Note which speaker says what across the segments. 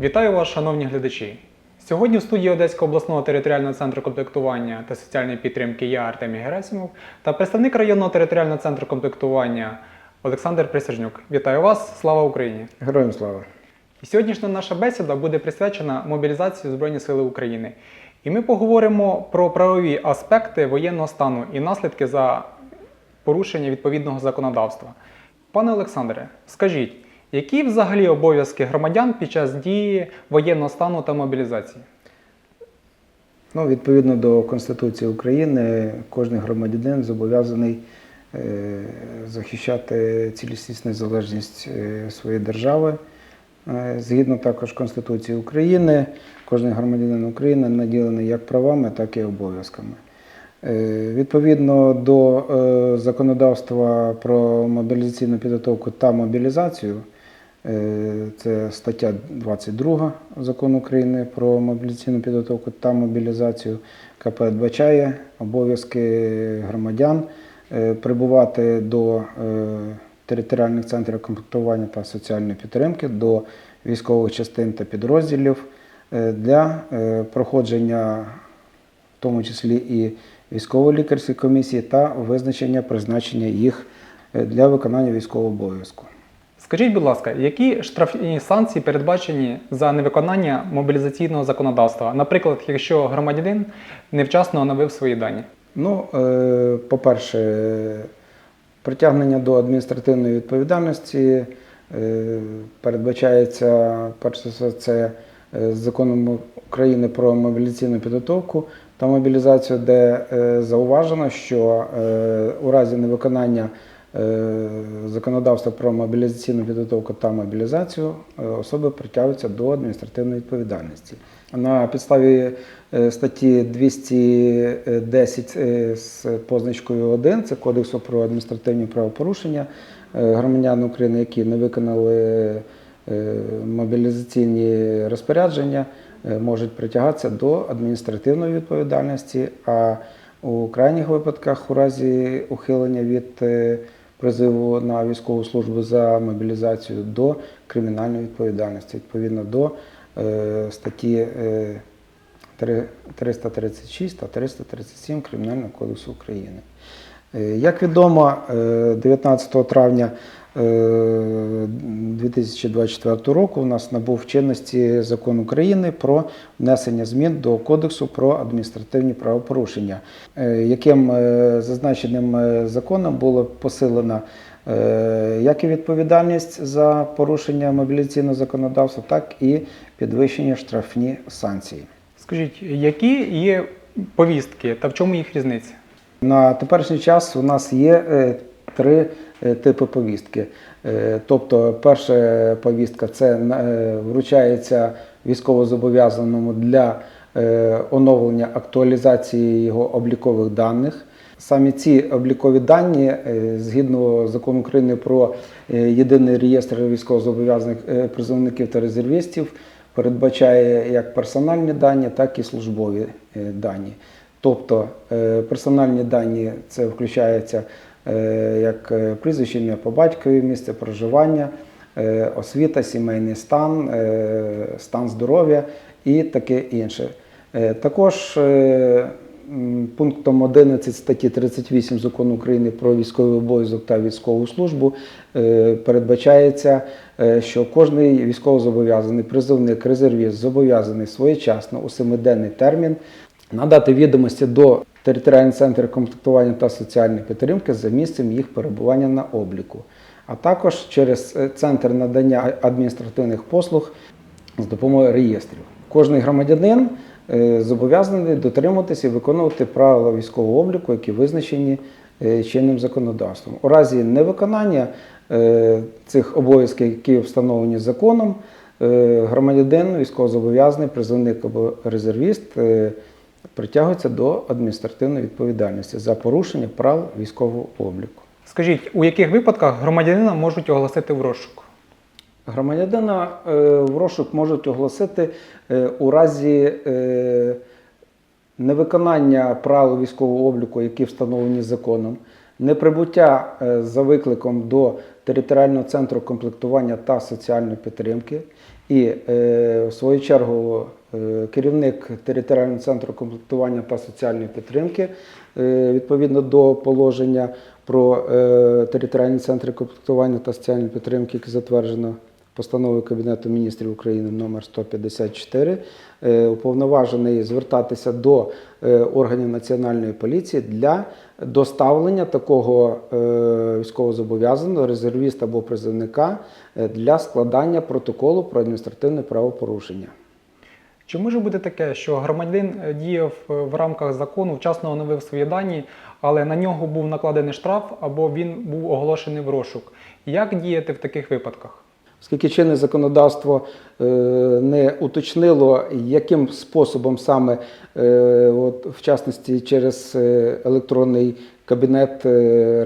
Speaker 1: Вітаю вас, шановні глядачі. Сьогодні в студії Одеського обласного територіального центру комплектування та соціальної підтримки я Артемій Герасимов та представник районного територіального центру комплектування Олександр Присяжнюк. Вітаю вас! Слава Україні!
Speaker 2: Героям слава!
Speaker 1: І сьогоднішня наша бесіда буде присвячена мобілізації Збройних Сил України. І ми поговоримо про правові аспекти воєнного стану і наслідки за порушення відповідного законодавства. Пане Олександре, скажіть, які взагалі обов'язки громадян під час дії воєнного стану та мобілізації?
Speaker 2: Ну, відповідно до Конституції України, кожен громадянин зобов'язаний е, захищати цілісність незалежність е, своєї держави. Е, Згідно також Конституції України, кожен громадянин України наділений як правами, так і обов'язками. Відповідно до законодавства про мобілізаційну підготовку та мобілізацію, це стаття 22 закону України про мобілізаційну підготовку та мобілізацію, яка передбачає обов'язки громадян е, прибувати до е, територіальних центрів комплектування та соціальної підтримки, до військових частин та підрозділів е, для е, проходження в тому числі і військово-лікарської комісії та визначення призначення їх е, для виконання військового обов'язку.
Speaker 1: Скажіть, будь ласка, які штрафні санкції передбачені за невиконання мобілізаційного законодавства? Наприклад, якщо громадянин невчасно оновив свої дані?
Speaker 2: Ну, е, по-перше, притягнення до адміністративної відповідальності е, передбачається перш за все це е, законом України про мобілізаційну підготовку та мобілізацію, де зауважено, що у разі невиконання законодавства про мобілізаційну підготовку та мобілізацію е, особи притягуються до адміністративної відповідальності. На підставі е, статті 210 е, з позначкою 1 це Кодексу про адміністративні правопорушення е, громадян України, які не виконали е, мобілізаційні розпорядження, е, можуть притягатися до адміністративної відповідальності, а у крайніх випадках, у разі ухилення від е, призиву на військову службу за мобілізацію до кримінальної відповідальності, відповідно до е, статті е, 336 та 337 Кримінального кодексу України. Е, Як відомо, е, 19 травня е, 2024 року у нас набув чинності закон України про внесення змін до Кодексу про адміністративні правопорушення, е, яким е, зазначеним е, законом було посилено е, як і відповідальність за порушення мобілізаційного законодавства, так і підвищення штрафні санкції.
Speaker 1: Скажіть, які є повістки та в чому їх різниця?
Speaker 2: На теперішній час у нас є е, три е, типи повістки. Е, Тобто, перша повістка це е, вручається військовозобов'язаному для е, оновлення актуалізації його облікових даних. Самі ці облікові дані, е, згідно закону України про е, єдиний реєстр військовозобов'язаних е, призовників та резервістів, передбачає як персональні дані, так і службові е, дані. Тобто е, персональні дані це включається е, як е, прізвище, ім'я по батькові, місце проживання, е, освіта, сімейний стан, е, стан здоров'я і таке інше. Е, Також е, пунктом 11 статті 38 закону України про військовий обов'язок та військову службу е, передбачається, е, що кожний військовозобов'язаний призовник, резервіст зобов'язаний своєчасно у семиденний термін надати відомості до територіального центру комплектування та соціальної підтримки за місцем їх перебування на обліку, а також через е, центр надання адміністративних послуг з допомогою реєстрів. Кожний громадянин е, зобов'язаний дотримуватися і виконувати правила військового обліку, які визначені е, чинним законодавством. У разі невиконання цих обов'язків, які встановлені законом, громадянин, військовозобов'язаний, призовник або резервіст притягується до адміністративної відповідальності за порушення прав військового обліку.
Speaker 1: Скажіть, у яких випадках громадянина можуть оголосити в розшук?
Speaker 2: Громадянина е, в розшук можуть оголосити е, у разі е, невиконання правил військового обліку, які встановлені законом, неприбуття за викликом до територіального центру комплектування та соціальної підтримки І в свою чергу керівник територіального центру комплектування та соціальної підтримки е, відповідно до положення про е, територіальні центри комплектування та соціальної підтримки, яке затверджено постановою Кабінету міністрів України номер 154, е, уповноважений звертатися до е, органів національної поліції для доставлення такого е, військовозобов'язаного резервіста або призовника е, для складання протоколу про адміністративне правопорушення.
Speaker 1: Чи може бути таке, що громадянин е, діяв е, в рамках закону, вчасно оновив свої дані, але на нього був накладений штраф або він був оголошений в розшук? Як діяти в таких випадках?
Speaker 2: Оскільки чинне законодавство е, не уточнило, яким способом саме, от, в частності через електронний кабінет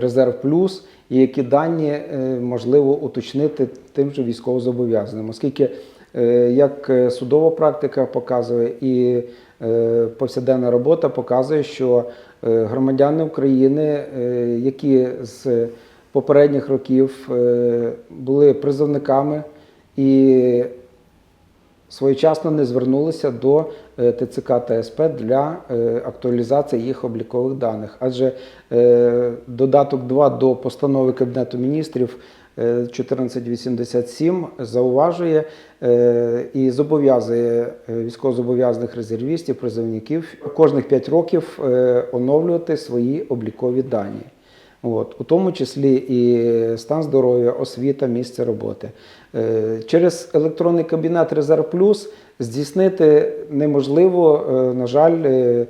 Speaker 2: Резерв Плюс, і які дані можливо уточнити тим же військовозобов'язаним, оскільки як е, судова практика показує і е, повсякденна робота показує, що е, громадяни України, е, які з попередніх років е, були призовниками і своєчасно не звернулися до е, ТЦК та СП для е, актуалізації їх облікових даних. Адже е, додаток 2 до постанови Кабінету міністрів е, 1487 зауважує е, і зобов'язує е, військовозобов'язаних резервістів, призовників кожних 5 років е, оновлювати свої облікові дані. От, у тому числі і стан здоров'я, освіта, місце роботи. Е, Через електронний кабінет Резерв Плюс здійснити неможливо, е, на жаль, е,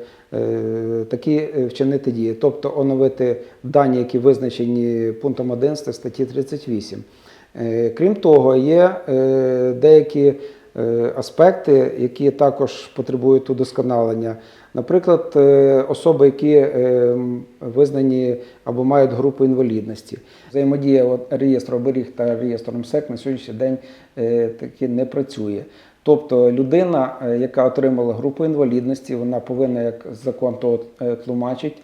Speaker 2: такі вчинити дії, тобто оновити дані, які визначені пунктом 11 статті 38. Е, Крім того, є деякі аспекти, які також потребують удосконалення. Наприклад, е, особи, які е, визнані або мають групу інвалідності. Взаємодія реєстру оберіг та реєстру МСЕК на сьогоднішній день е, таки не працює. Тобто людина, яка отримала групу інвалідності, вона повинна, як закон то тлумачить,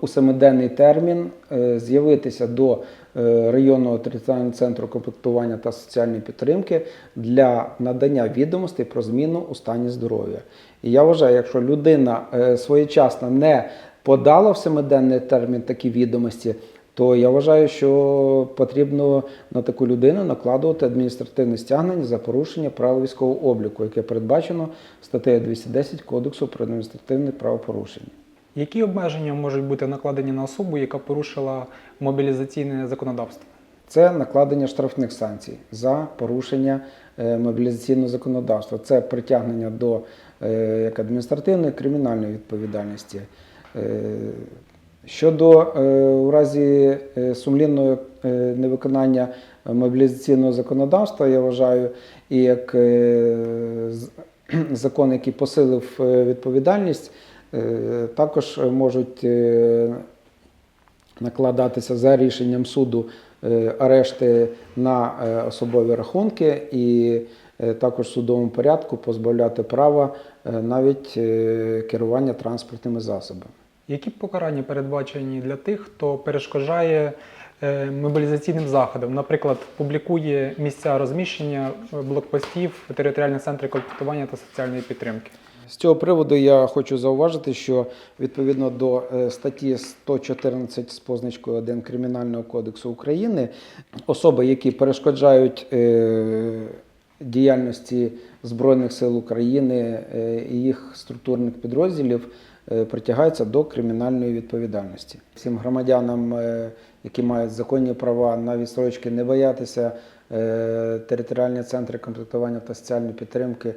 Speaker 2: у семиденний термін е, з'явитися до е, районного територіального центру комплектування та соціальної підтримки для надання відомостей про зміну у стані здоров'я. І я вважаю, якщо людина е, своєчасно не подала в семиденний термін такі відомості, то я вважаю, що потрібно на таку людину накладувати адміністративне стягнення за порушення правил військового обліку, яке передбачено статтею 210 Кодексу про адміністративне правопорушення.
Speaker 1: Які обмеження можуть бути накладені на особу, яка порушила мобілізаційне законодавство?
Speaker 2: Це накладення штрафних санкцій за порушення е, мобілізаційного законодавства. Це притягнення до е, як адміністративної кримінальної відповідальності. Е, Щодо у разі сумлінного невиконання мобілізаційного законодавства, я вважаю, і як закон, який посилив відповідальність, також можуть е, накладатися за рішенням суду е, арешти на е, особові рахунки і е, також в судовому порядку позбавляти права е, навіть е, керування транспортними засобами.
Speaker 1: Які покарання передбачені для тих, хто перешкоджає е, мобілізаційним заходам, наприклад, публікує місця розміщення е, блокпостів, територіальних центрів комплектування та соціальної підтримки?
Speaker 2: З цього приводу я хочу зауважити, що відповідно до е, статті 114 з позначкою 1 Кримінального кодексу України особи, які перешкоджають е, діяльності Збройних сил України е, і їх структурних підрозділів, притягаються до кримінальної відповідальності. Всім громадянам, які мають законні права на відстрочки, не боятися територіальні центри комплектування та соціальної підтримки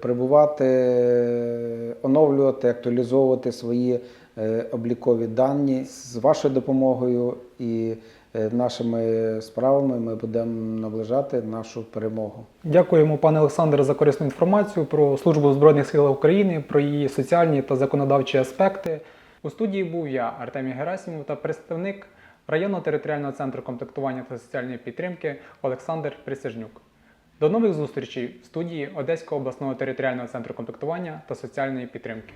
Speaker 2: прибувати, е, оновлювати, актуалізовувати свої е, облікові дані з вашою допомогою і е, нашими справами ми будемо наближати нашу перемогу.
Speaker 1: Дякуємо, пане Олександре, за корисну інформацію про службу Збройних силах України, про її соціальні та законодавчі аспекти. У студії був я, Артемій Герасимов, та представник районного територіального центру комплектування та соціальної підтримки Олександр Присяжнюк. До нових зустрічей в студії Одеського обласного територіального центру комплектування та соціальної підтримки.